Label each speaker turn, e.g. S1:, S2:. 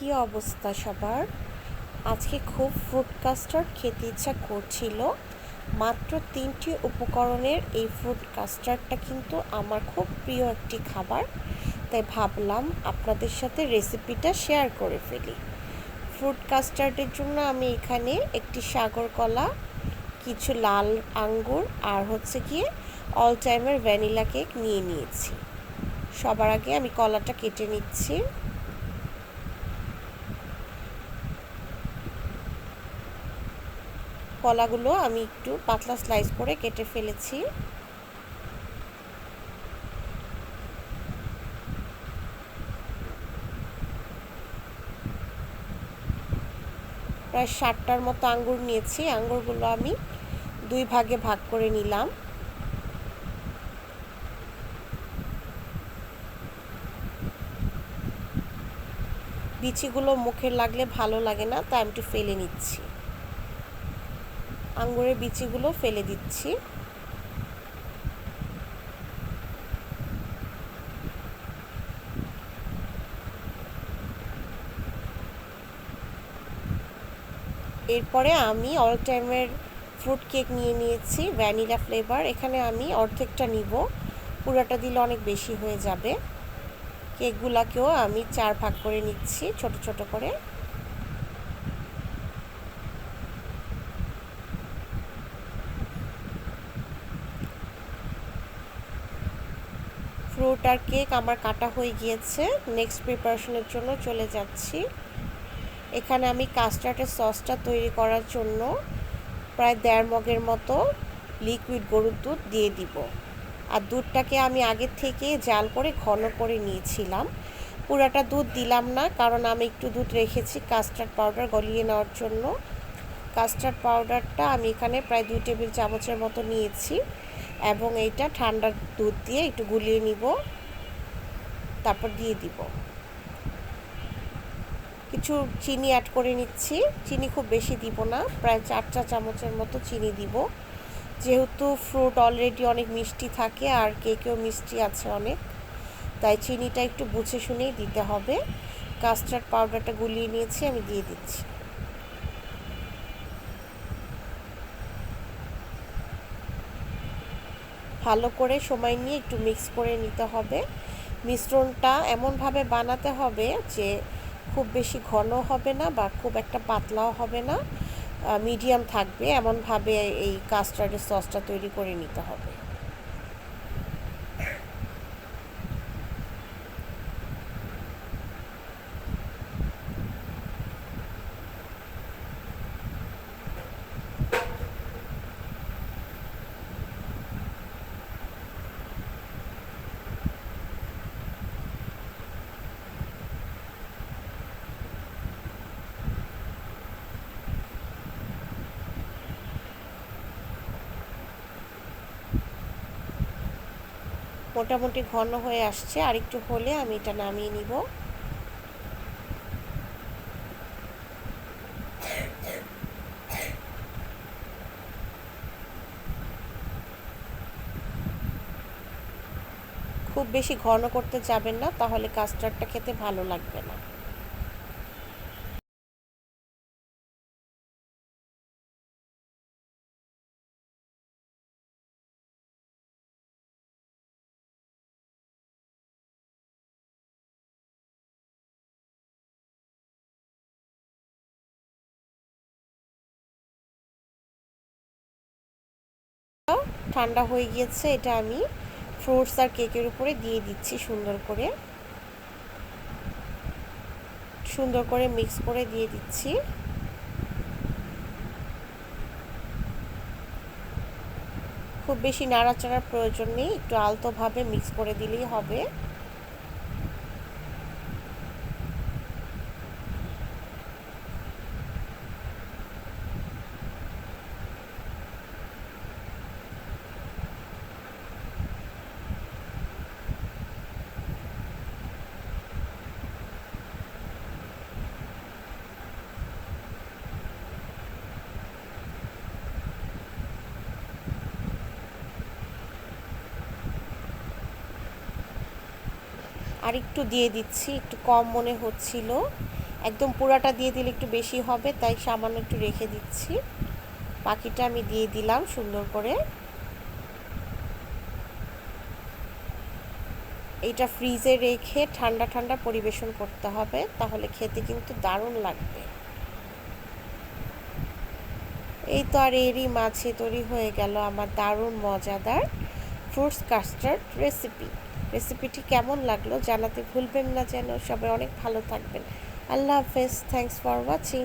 S1: কি অবস্থা সবার? আজকে খুব ফ্রুট কাস্টার্ড খেতে ইচ্ছা করছিল, মাত্র তিনটি উপকরণের এই ফ্রুট কাস্টার্ডটা কিন্তু আমার খুব প্রিয় একটি খাবার। তাই ভাবলাম আপনাদের সাথে রেসিপিটা শেয়ার করে ফেলি। ফ্রুট কাস্টার্ডের জন্য আমি এখানে একটি সাগর কলা কিছু লাল আঙ্গুর আর হচ্ছে গিয়ে অল টাইমের ভ্যানিলা কেক নিয়ে নিয়েছি। সবার আগে আমি কলাটা কেটে নিচ্ছি। কলাগুলো আমি একটু পাতলা স্লাইস করে কেটে ফেলেছি। প্রায় ষাটটার মতো আঙ্গুর নিয়েছি। আঙ্গুরগুলো আমি দুই ভাগে ভাগ করে নিলাম। বিচিগুলো মুখে লাগলে ভালো লাগে না, তাই আমি একটু ফেলে নিচ্ছি। আঙ্গুরের বিচিগুলো ফেলে দিচ্ছি। এরপরে আমি অল টাইমের ফ্রুট কেক নিয়ে নিয়েছি, ভ্যানিলা ফ্লেভার। এখানে আমি অর্ধেকটা নিব। পুরোটা দিলে অনেক বেশি হয়ে যাবে। কেকগুলাকেও আমি চার ভাগ করে নিচ্ছি, ছোট ছোট করে। ফ্রুট আর কেক আমার কাটা হয়ে গিয়েছে। নেক্সট প্রিপারেশনের জন্য চলে যাচ্ছি। এখানে আমি কাস্টার্ডের সসটা তৈরি করার জন্য প্রায় দেড় মগের মতো লিকুইড গরুর দুধ দিয়ে দিব। আর দুধটাকে আমি আগে থেকে জাল করে ঘন করে নিয়েছিলাম। পুরাটা দুধ দিলাম না, কারণ আমি একটু দুধ রেখেছি কাস্টার্ড পাউডার গলিয়ে নেওয়ার জন্য। কাস্টার্ড পাউডারটা আমি এখানে প্রায় দুই টেবিল চামচের মতো নিয়েছি। এবং এইটা ঠান্ডা দুধ দিয়ে একটু গুলিয়ে নিব। তারপর দিয়ে দিব। কিছু চিনি অ্যাড করে নিচ্ছি। চিনি খুব বেশি দিব না, প্রায় চার চা চামচের মতো চিনি দিব। যেহেতু ফ্রুট অলরেডি অনেক মিষ্টি থাকে আর কেকেও মিষ্টি আছে অনেক, তাই চিনিটা একটু বুঝে শুনেই দিতে হবে। কাস্টার্ড পাউডারটা গুলিয়ে নিয়েছি, আমি দিয়ে দিচ্ছি। ভালো করে সময় নিয়ে একটু মিক্স করে নিতে হবে। মিশ্রণটা এমনভাবে বানাতে হবে যে খুব বেশি ঘন হবে না বা খুব একটা পাতলাও হবে না। মিডিয়াম থাকবে। এমনভাবে এই কাস্টার্ডের সসটা তৈরি করে নিতে হবে। মোটামুটি ঘন হয়ে আসছে, আর একটু হলে আমি এটা নামিয়ে নিব। খুব বেশি ঘন করতে যাবেন না, তাহলে কাস্টার্ডটা খেতে ভালো লাগবে না। ঠান্ডা হয়ে গিয়েছে, এটা আমি ফ্রুটস আর কেকের উপরে দিয়ে দিচ্ছি সুন্দর করে। সুন্দর করে মিক্স করে দিয়ে দিচ্ছি। খুব বেশি নাড়াচাড়ার প্রয়োজন নেই, একটু আলতোভাবে মিক্স করে দিলেই হবে। আর একটু দিয়ে দিচ্ছি, একটু কম মনে হচ্ছিল। একদম পুরাটা দিয়ে দিলে একটু বেশি হবে, তাই সামান্য একটু রেখে দিচ্ছি। বাকিটা আমি দিয়ে দিলাম সুন্দর করে। এইটা ফ্রিজে রেখে ঠান্ডা ঠান্ডা পরিবেশন করতে হবে, তাহলে খেতে কিন্তু দারুণ লাগবে। এই তো আর এরই মাঝে তৈরি হয়ে গেল আমার দারুণ মজাদার ফ্রুটস কাস্টার্ড রেসিপি রেসিপিটি কেমন লাগল জানাতে ভুলবেন না যেন। সবাই অনেক ভালো থাকবেন। আল্লাহ হাফেজ। Thanks for watching